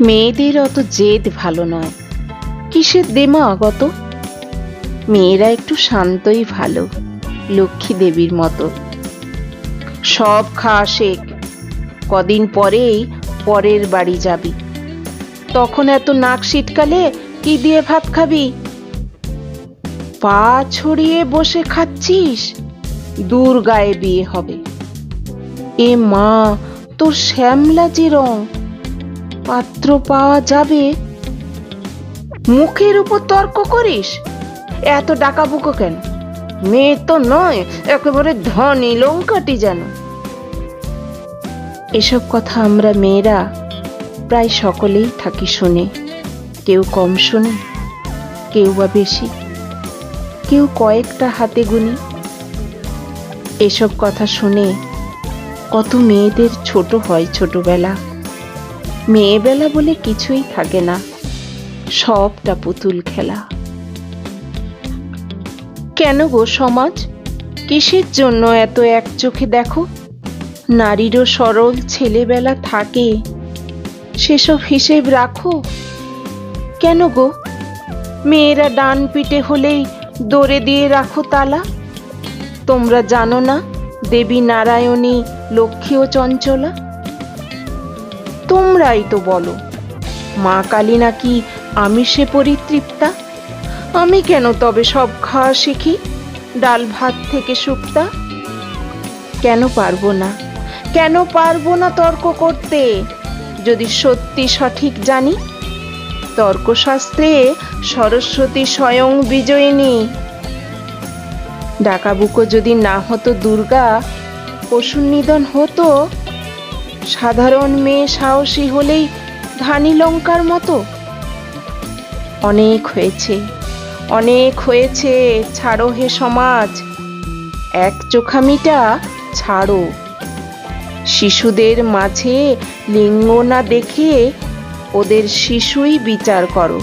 মেয়েদের অত জেদ ভালো নয়। কিসের দেমা, আগত? মেয়েরা একটু শান্তই ভালো, লক্ষ্মী দেবীর মতো। সব খাওয়া শেখ। কদিন পরেই পরের বাড়ি যাবি। তখন এত নাক শীতকালে কি দিয়ে ভাত খাবি? পা ছড়িয়ে বসে খাচ্ছিস দূর গায়ে বিয়ে হবে। এ মা, তোর শ্যামলা যে রং। পাত্র পাওয়া যাবে? মুখের উপর তর্ক করিস? এত ডাকাবুকো কেন? মেয়ে তো নয়, একেবারে ধনী লঙ্কাটি যেন। এসব কথা আমরা মেয়েরা প্রায় সকলেই থাকি শুনে। কেউ কম শুনে, কেউ বা বেশি। কেউ কয়েকটা হাতে গুনি। এসব কথা শুনে কত মেয়েদের ছোট হয় ছোটবেলা। মেয়েবেলা বলে কিছুই থাকে না। সবটা পুতুল খেলা। কেন গো সমাজ? কিসের জন্য এত এক চোখে দেখো? নারীরও সরল ছেলেবেলা থাকে। সেসব হিসেব রাখো। কেন গো? মেয়েরা ডান পিটে হলেই দৌড়ে দিয়ে রাখো তালা। তোমরা জানো না, দেবী নারায়ণী লক্ষ্মী ও চঞ্চলা। তোমরাই তো বলো। মা কালী নাকি আমিষে পরিতৃপ্তা? আমি কেন তবে সব খাওয়া শিখি? ডাল ভাত থেকে শুক্তা কেন পারব না? কেন পারব না তর্ক করতে? যদি সত্যি সঠিক জানি? তর্কশাস্ত্রে সরস্বতী স্বয়ং বিজয়িনী। ডাকাবুকো যদি না হতো দুর্গা, পশুর নিধন হতো সাধারণ মেয়ে সাহসী হলেই ধানি লঙ্কার মতো। অনেক হয়েছে অনেক হয়েছে, ছাড়ো হে সমাজ। এক চোখামিটা ছাড়ো। শিশুদের মাঝে লিঙ্গ না দেখে ওদের শিশুই বিচার করো।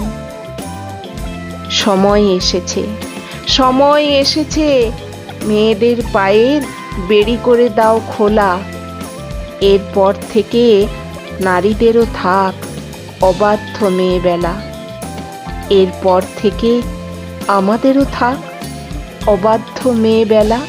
সময় এসেছে সময় এসেছে। মেয়েদের পায়ের বেড়ি করে দাও খোলা। এরপর থেকে নারীদেরও থাক অবাধ্য মেয়েবেলা। এরপর থেকে আমাদেরও থাক অবাধ্য মেয়েবেলা।